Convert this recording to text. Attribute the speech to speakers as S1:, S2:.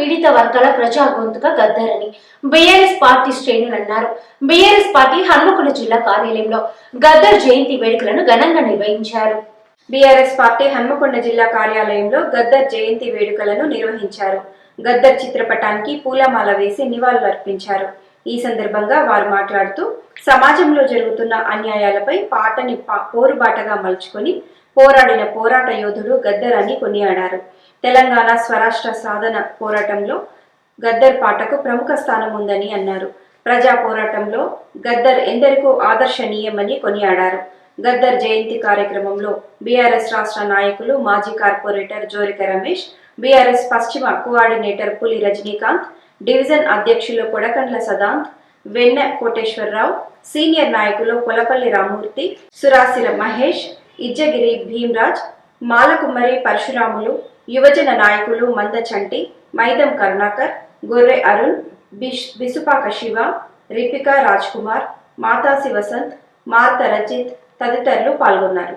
S1: పీడిత వర్గాల ప్రజా గొంతుక గద్దరని. బీఆర్ఎస్ పార్టీ శ్రేణులు అన్నారు. బీఆర్ఎస్ పార్టీ హన్మకొండ జిల్లా కార్యాలయంలో గద్దర్ జయంతి వేడుకలను ఘనంగా నిర్వహించారు.
S2: బీఆర్ఎస్ పార్టీ హన్మకొండ జిల్లా కార్యాలయంలో గద్దర్ జయంతి వేడుకలను నిర్వహించారు. గద్దర్ చిత్రపటానికి పూలమాల వేసి నివాళులర్పించారు ఈ సందర్భంగా వారు మాట్లాడుతూ సమాజంలో జరుగుతున్న అన్యాయాలపై పాటని పా- పోరుబాటగా మలుచుకొని పోరాడిన పోరాట యోధుడు గద్దర్ అని కొనియాడారు. తెలంగాణ స్వరాష్ట్ర సాధన పోరాటంలో గద్దర్ పాటకు ప్రముఖ స్థానం ఉందని అన్నారు. ప్రజా పోరాటంలో గద్దర్ ఎందరికో ఆదర్శనీయమని కొనియాడారు. గద్దర్ జయంతి కార్యక్రమంలో బీఆర్ఎస్ రాష్ట్ర నాయకులు మాజీ కార్పొరేటర్ జోరిక రమేష్ బీఆర్ఎస్ పశ్చిమ కోఆర్డినేటర్ పులి రజనీకాంత్ డివిజన్ అధ్యక్షులు కొడకండ్ల సదాంత్ వెన్న కోటేశ్వరరావు సీనియర్ నాయకులు పొలపల్లి రామ్మూర్తి సురాసిల మహేష్ ఇజ్జగిరి భీమ్రాజ్ మాలకుమ్మరి పరశురాములు యువజన నాయకులు మందచంటి మైదం కరుణాకర్ గొర్రె అరుణ్ బిష్ బిసుపాక శివ రిపికా రాజ్ కుమార్ మాతాసి వసంత్ మార్త రజిత్ తదితరులు పాల్గొన్నారు.